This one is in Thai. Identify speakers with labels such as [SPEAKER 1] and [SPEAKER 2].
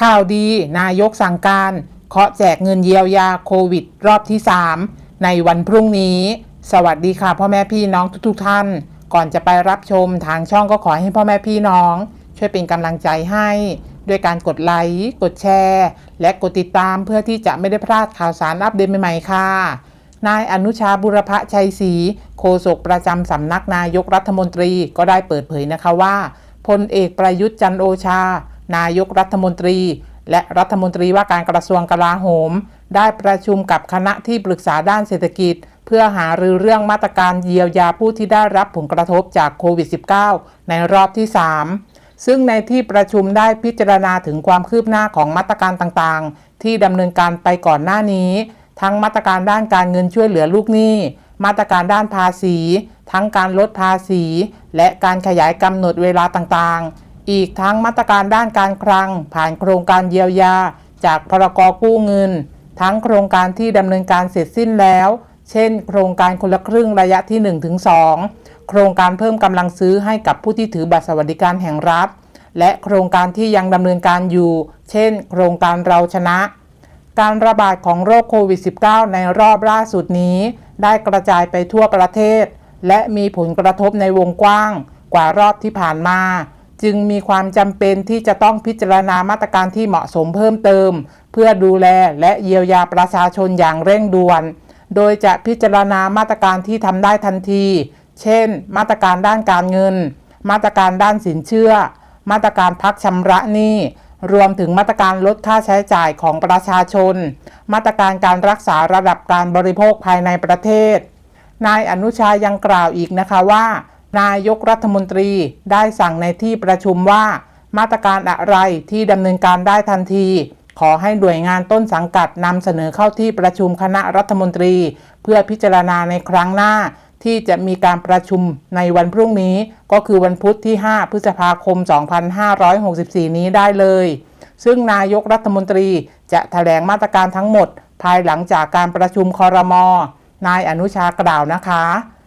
[SPEAKER 1] ข่าวดีนายกสั่งการเคาะแจกเงินเยียวยาโควิด รอบที่ 3 ในวันพรุ่งนี้ สวัสดีค่ะพ่อแม่พี่น้องทุกๆท่าน ก่อนจะไปรับชมทางช่องก็ขอให้พ่อแม่พี่น้อง ช่วยเป็นกำลังใจให้ ด้วยการกดไลค์กดแชร์ และกดติดตามเพื่อที่จะไม่ได้พลาดข่าวสารอัปเดตใหม่ๆค่ะนายอนุชาบุรพชัยศรีโฆษกประจำสำนักนายกรัฐมนตรีก็ได้เปิดเผยนะคะว่าพลเอกประยุทธ์จันโอชา นายกรัฐมนตรี และรัฐมนตรีว่าการกระทรวงกลาโหม ได้ประชุมกับคณะที่ปรึกษาด้านเศรษฐกิจ เพื่อหารือเรื่องมาตรการเยียวยาผู้ที่ได้รับผลกระทบจากโควิด -19 ในรอบที่ 3 ซึ่งในที่ประชุมได้พิจารณาถึงความคืบหน้าของมาตรการต่างๆ ที่ดำเนินการไปก่อนหน้านี้ ทั้งมาตรการด้านการเงินช่วยเหลือลูกหนี้มาตรการด้านภาษี ทั้งการลดภาษี และการขยายกำหนดเวลาต่างๆ อีกทั้งมาตรการด้านการคลัง ผ่านโครงการเยียวยา จากพรกกู้เงิน ทั้งโครงการที่ดำเนินการเสร็จสิ้นแล้ว เช่น โครงการคนละครึ่งระยะที่ 1-2 โครงการเพิ่มกำลังซื้อให้กับผู้ที่ถือบัตรสวัสดิการแห่งรัฐ และโครงการที่ยังดำเนินการอยู่ เช่น โครงการเราชนะ การระบาดของโรคโควิด -19 ในรอบล่าสุดนี้ ได้กระจายไปทั่วประเทศ และมีผลกระทบในวงกว้างกว่ารอบที่ผ่านมา จึงมีความจำเป็นที่จะต้องพิจารณามาตรการที่เหมาะสมเพิ่มเติม เพื่อดูแลและเยียวยาประชาชนอย่างเร่งด่วน โดยจะพิจารณามาตรการที่ทำได้ทันที เช่น มาตรการด้านการเงิน มาตรการด้านสินเชื่อ มาตรการพักชำระหนี้รวมถึงมาตรการลดค่าใช้จ่ายของประชาชน มาตรการการรักษาระดับการบริโภคภายในประเทศ นายอนุชายังกล่าวอีกนะคะว่า นายกรัฐมนตรีได้สั่งในที่ประชุมว่า มาตรการอะไรที่ดำเนินการได้ทันที ขอให้หน่วยงานต้นสังกัดนำเสนอเข้าที่ประชุมคณะรัฐมนตรี เพื่อพิจารณาในครั้งหน้า ที่จะมีการประชุมในวันพรุ่งนี้ ก็คือวันพุธที่ 5 พฤษภาคม 2564 นี้ได้เลย ซึ่งนายกรัฐมนตรีจะแถลงมาตรการทั้งหมด ภายหลังจากการประชุมคอรมอนายอนุชากล่าวนะคะ